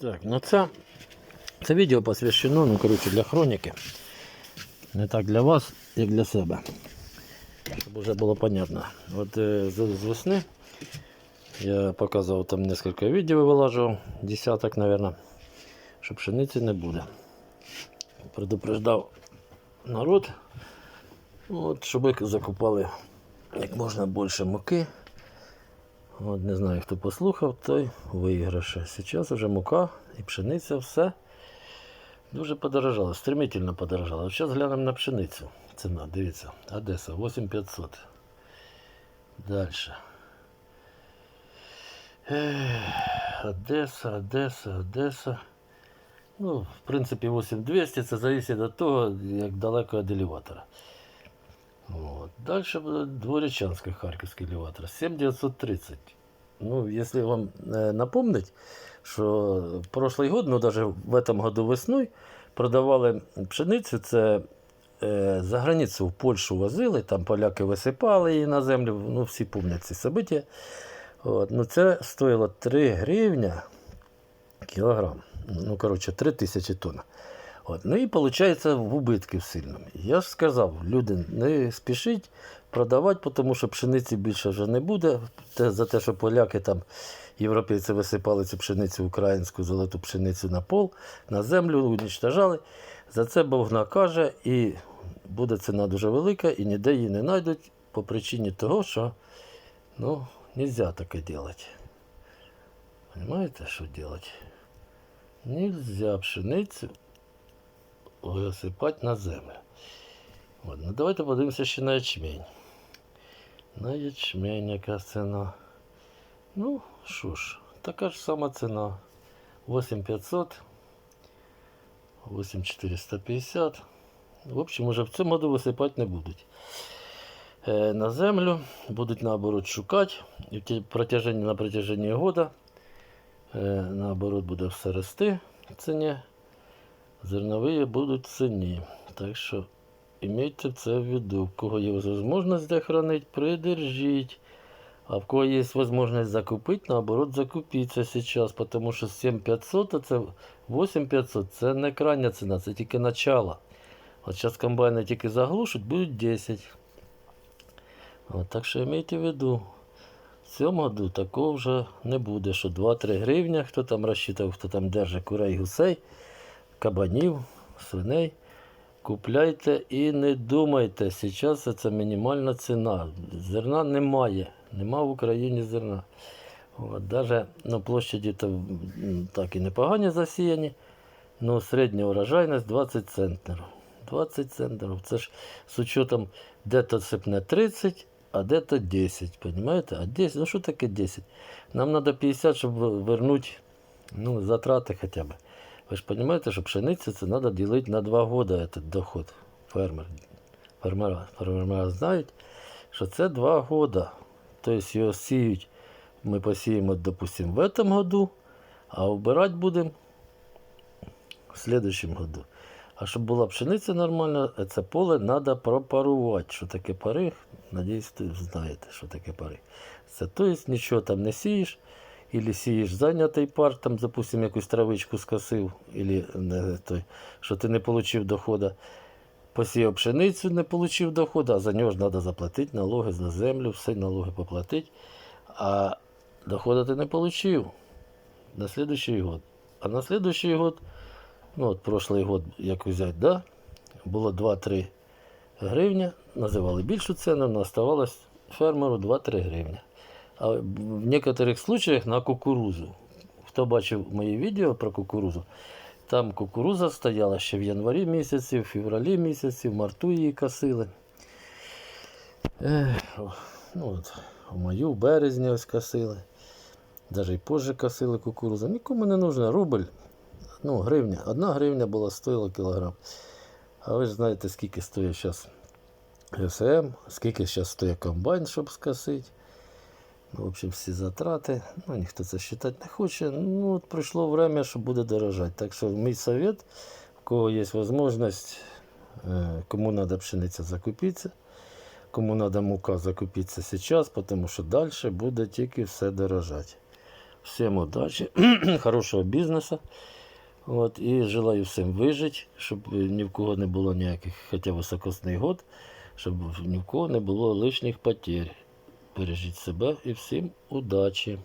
Так, ну це, це відео посвящено, ну, коротше, для хроніки. Не так для вас, як для себе. Щоб вже було понятно. От е, з, весни я показував там кілька відео вилажував, десяток, мабуть, що пшениці не буде. Предупреждав народ, от, щоб закупали як можна більше муки. От не знаю, хто послухав, той виграше. Зараз вже мука і пшениця, все дуже подорожало, стремительно подорожало. Зараз глянемо на пшеницю. Ціна, дивіться, Одеса 8500. Далі. Одеса, Одеса, Одеса. Ну, в принципі, 8200 це залежить від того, як далеко від елеватора. Вот. Дальше будет Дворечанский Харьковский элеватор. 7930. Ну, если вам э, напомнить, что прошлый год, ну даже в этом году весною, продавали пшеницю, це е, за границю в Польщу возили, там поляки висипали її на землю, ну всі пам'ятають ці события. От, ну це стоїло 3 гривня кілограм. Ну, коротше, 3 тисячі тонн. От. Ну і виходить в убитки сильному. Я ж сказав, люди, не спішіть продавати, тому що пшениці більше вже не буде. Те, за те, що поляки там, європейці висипали цю пшеницю, українську золоту пшеницю на пол, на землю, унічтожали. За це Бог накаже і буде ціна дуже велика, і ніде її не знайдуть по причині того, що ну, не можна таке робити. Понимаєте, що робити? Нельзя пшеницю висипати на землю. От, ну давайте подивимося ще на ячмень. На ячмень яка ціна. Ну, що ж, така ж сама ціна. 8500, 8450. В общем, уже в цьому году висипати не будуть. Е, на землю будуть наоборот шукати. І протяженні, на протяженні года е, наоборот буде все рости в ціні. Зернові будуть ціні. Так що имейте це в виду. В кого є можливість де хранити, придержіть. А в кого є можливість закупити, наоборот, закупіться зараз, тому що 7500, а це 8500 це не крайня ціна, це тільки начало. От зараз комбайни тільки заглушать, будуть 10. От, так що имейте в виду. В цьому году такого вже не буде, що 2-3 гривня, хто там розчитав, хто там держить курей гусей, кабанів, свиней. Купляйте і не думайте, зараз це мінімальна ціна. Зерна немає, нема в Україні зерна. От, даже на площаді так і непогані засіяні, але середня урожайність 20 центнерів. 20 центнерів. Це ж з учетом де-то сипне 30, а де-то 10. Понимаєте? А 10, ну що таке 10? Нам треба 50, щоб вернути ну, затрати хоча б. Ви ж розумієте, що пшеницю це треба ділити на 2 роки, этот доход фермер. Фермера, фермера знають, що це 2 роки. Тобто його сіють, ми посіємо, допустимо, в этом году, а вбирати будемо в следующем году. А щоб була пшениця нормальна, це поле треба пропарувати. Що таке пари? Надіюсь, ви знаєте, що таке пари. Це тобто нічого там не сієш, Ілі сієш зайнятий пар, там, допустим, якусь травичку скосив, ілі не, той, що ти не отримав доходу. Посіяв пшеницю, не отримав доходу, а за нього ж треба заплатити налоги за землю, все налоги поплатити. А доходу ти не отримав на слідуючий год. А на слідуючий год, ну от прошлий год, як взяти, да, було 2-3 гривня, називали більшу ціну, але оставалось фермеру 2-3 гривні. А в некоторых случаях на кукурузу. Хто бачив мої відео про кукурузу, там кукуруза стояла ще в январі місяці, в февралі місяці, в марту її косили. Ну от, в маю, в березні ось косили. Навіть і позже косили кукурузу. Нікому не нужно рубль. Ну, гривня. Одна гривня була стоїла кілограм. А ви ж знаєте, скільки стоїть зараз СМ, скільки зараз стоїть комбайн, щоб скосити. Ну, в общем, всі затрати. Ну, ніхто це вважати не хоче. Ну, от прийшло время, що буде дорожати. Так що мій совет, у кого є можливість, е, кому треба пшениця закупитися, кому треба мука закупитися зараз, тому що далі буде тільки все дорожати. Всім удачі, хорошого бізнесу. От, і желаю всім вижити, щоб ні в кого не було ніяких, хоча високосний год, щоб ні в кого не було лишніх потерь. Бережіть себе і всім удачі!